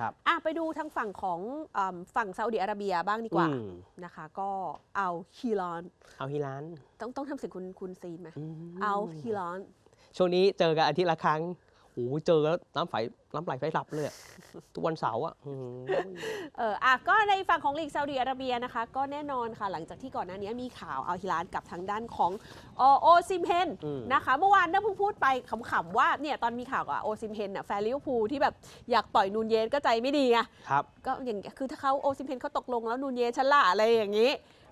ครับอะไปดูทางฝั่งของอำฝั่งซาอุดิอาระเบียบ้างดีกว่าอืม นะคะ ก็เอาฮิลอน เอาฮิลานต้องต้องทำเสียงคุณคุณซีนไหมอืมเอาฮิลอน ช่วงนี้เจอกันอาทิตย์ละครั้ง โอ้โหเจอแล้วน้ำไหลน้ำไหลไฟหลับเลยอะทุกวันเสาร์อะอืมเอออะก็ในฝั่งของลีกซาอุดิอาระเบียนะคะ ก็แน่นอนค่ะ หลังจากที่ก่อนหน้านี้มีข่าวเอาฮิลานกับทางด้านของโอโอซิมเฮนอืมนะคะเมื่อวานเนี่ยเพิ่งพูดไปขำๆว่าเนี่ยตอนมีข่าวกับโอซิมเฮนน่ะแฟนลิเวอร์พูลที่แบบอยากปล่อยนูนเยสก็ใจไม่ดีไงครับ ก็อย่างเงี้ยคือถ้าเขาโอซิมเฮนเขาตกลงแล้วนูนเยสฉันละอะไรอย่างนี้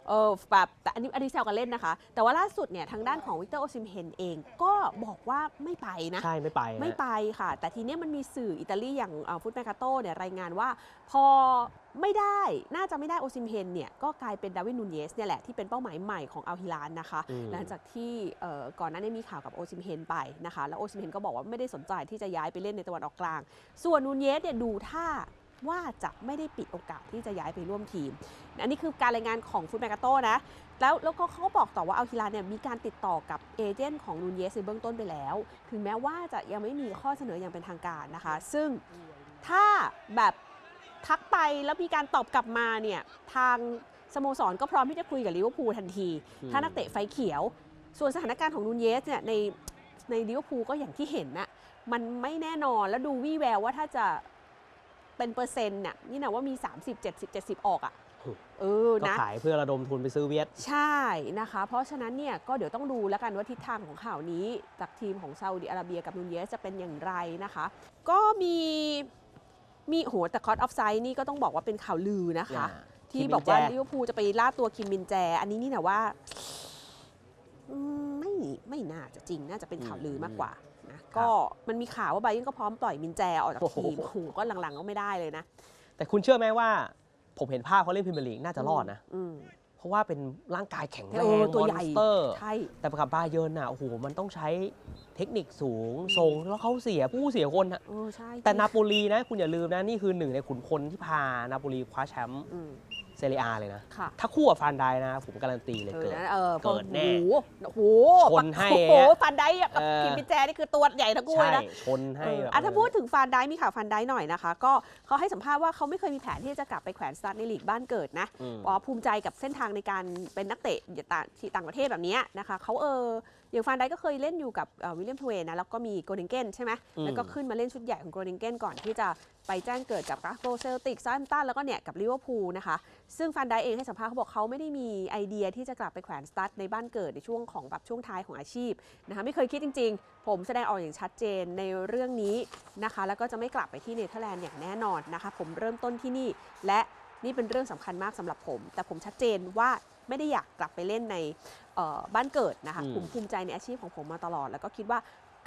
เออแบบแต่อันนี้อันนี้แซวกันเล่นนะคะ แต่ว่าล่าสุดเนี่ยทางด้านของวิกเตอร์โอซิมเฮนเองก็บอกว่าไม่ไปนะ ใช่ไม่ไปนะไม่ไปค่ะ แต่ทีเนี้ยมันมีสื่ออิตาลีอย่างฟุตแมคาโตเนี่ยรายงานว่า พอไม่ได้น่าจะไม่ได้โอซิมเฮนเนี่ยก็กลายเป็นดาวิดนูนเยสเนี่ยแหละที่เป็นเป้าหมายใหม่ของอัลฮิลานนะคะอืมหลังจากที่เอ่อก่อนหน้านี้มีข่าวกับโอซิมเฮนไปนะคะ แล้วโอซิมเฮนก็บอกว่าไม่ได้สนใจที่จะย้ายไปเล่นในตะวันออกกลาง ส่วนนูนเยสเนี่ยดูท่า ว่าจะไม่ได้ปิดโอกาสที่จะย้ายไปร่วมทีม อันนี้คือการรายงานของฟุตแมคาโตนะ แล้วแล้วก็เขาก็บอกต่อว่าอัลฮิลาลเนี่ยมีการติดต่อกับเอเจนต์ของนูนเยสในเบื้องต้นไปแล้ว ถึงแม้ว่าจะยังไม่มีข้อเสนออย่างเป็นทางการนะคะ ซึ่งถ้าแบบทักไปแล้วมีการตอบกลับมาเนี่ยทางสโมสรก็พร้อมที่จะคุยกับลิเวอร์พูลทันทีอืมถ้านักเตะไฟเขียว ส่วนสถานการณ์ของนูนเยสเนี่ยในในลิเวอร์พูลก็อย่างที่เห็นนะมันไม่แน่นอนแล้วดูวี่แววว่าถ้าจะ เป็นเปอร์เซ็นต์เนี่ยนี่นะว่ามี 30 70 70 ออกอะ่ะเออก็นะขายเพื่อระดมทุนไปซื้อเวียดใช่นะคะ เพราะฉะนั้นเนี่ยก็เดี๋ยวต้องดูแล้วกันว่าทิศทางของข่าวนี้ จากทีมของซาอุดิอาระเบียกับนูนเยสจะเป็นอย่างไรนะคะ ก็มีมีโหแต่คอร์ดออฟไซด์นี่ก็ต้องบอกว่าเป็นข่าวลือนะคะอ่าที่คิมมินบอกว่าแจลิเวอร์พูลจะไปล่าตัวคิมมินแจ อันนี้นี่นะว่าอืมไม่ไม่น่าจะจริงน่าจะเป็นข่าวลือมากกว่านะ ก็มันมีข่าวว่าไบรยันก็พร้อมปล่อยมินแจออกจากทีมโอ้โหก็หลังๆก็ไม่ได้เลยนะ แต่คุณเชื่อไหมว่าผมเห็นภาพเขาเล่นพรีเมียร์ลีกน่าจะรอดนะอืมเพราะว่าเป็นร่างกายแข็งแรเองอตัวใหญ่มอนสเตอร์ใช่แต่กับบาเยิร์นอะโอ้โหมันต้องใช้เทคนิคสูงทรงแล้วเขาเสียผู้เสียคนอะเออใช่แต่นาโปลีนะ คุณอย่าลืมนะ นี่คือหนึ่งในขุนพลที่พานาโปลีคว้าแชมป์อืม เซเรียอาเลยนะ ค่ะ ถ้าคู่กับฟานไดนะ ผมการันตีเลยเออเกิดนะเออเกิดแน่โอ้โหชนให้โอ้โหอะฟันได้อะกับเออกิมมินแจนี่คือตัวใหญ่ทั้งคู่เลใช่ยนะชนให้เออแบบอะถ้าพูดถึงฟันได้มีข่าวฟันได้หน่อยนะคะ ก็เขาให้สัมภาษณ์ว่าเขาไม่เคยมีแผนที่จะกลับไปแขวนสตาร์ทในลีกบ้านเกิดนะอืมอ๋อภูมิใจกับเส้นทางในการเป็นนักเตะต่างที่ต่างประเทศแบบเนี้ยนะคะเขาเอออย่างฟานไดก็เคยเล่นอยู่กับวิลเลียมทเวนนะแล้วก็มีโกลเดนเกนใช่ไหมอืมแล้วก็ขึ้นมาเล่นชุดใหญ่ของโกลเดนเกนก่อนที่จะไปแจ้งเกิดกับกราสโกเซลติกซาร์ตันแล้วก็เนี่ยกับลิเวอร์พูลนะคะ ซึ่งฟันไดเองให้สัมภาษณ์เขาบอกเขาไม่ได้มีไอเดียที่จะกลับไปแขวนสตาร์ทในบ้านเกิดในช่วงของแบบช่วงท้ายของอาชีพนะคะไม่เคยคิดจริง ๆ ผมแสดงออกอย่างชัดเจนในเรื่องนี้นะคะ แล้วก็จะไม่กลับไปที่เนเธอร์แลนด์อย่างแน่นอนนะคะ ผมเริ่มต้นที่นี่และนี่เป็นเรื่องสำคัญมากสำหรับผม แต่ผมชัดเจนว่า ไม่ได้อยากกลับไปเล่นในเอ่อบ้านเกิดนะคะอืมผมภูมิใจในอาชีพของผมมาตลอด แล้วก็คิดว่า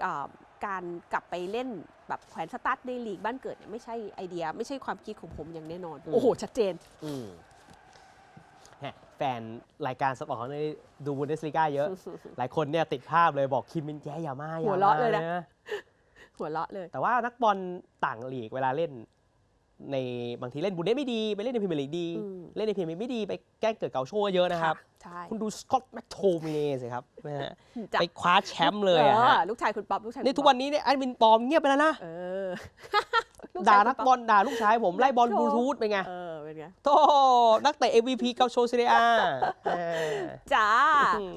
เอ่อการกลับไปเล่นแบบแขวนสตาร์ทในลีกบ้านเกิดเนี่ยไม่ใช่ไอเดีย ไม่ใช่ความคิดของผมอย่างแน่นอน โอ้โห ชัดเจนอืมแฮะแฟนรายการสปอร์ตเขาเนี่ยดูบูนเดสลีกาเยอะ หลายคนเนี่ยติดภาพเลยบอกคิมมินแย่อย่ามาอย่าหัวมาเราะเลยนะหัวเราะเลย แต่ว่านักบอลต่างลีกเวลาเล่น ในบางทีเล่นบูนเดสไม่ดี ไปเล่นในพรีเมียร์ลีกดีอืม เล่นในพรีเมียร์ลีกไม่ดีไปแกล้งเกิดเกาโชว์เยอะนะครับ ใช่คุณดูสกอตแมคโทมิเนสิครับนะฮะจะไปคว้าแชมป์เลยอะฮะออลูกชายคุณป๊อปลูกชายคุณนี่ทุกป๊อปวันนี้เนี่ยแอดมินปลอมเงียบไปแล้วนะ เออด่าชยนักคุณบอลด่าลูกชายผมไล่บอลโถ่บลูทูธไปไงเออเป็นไงโธ่นักเตะ MVP เกาโชเซเรียอา จ้าอืม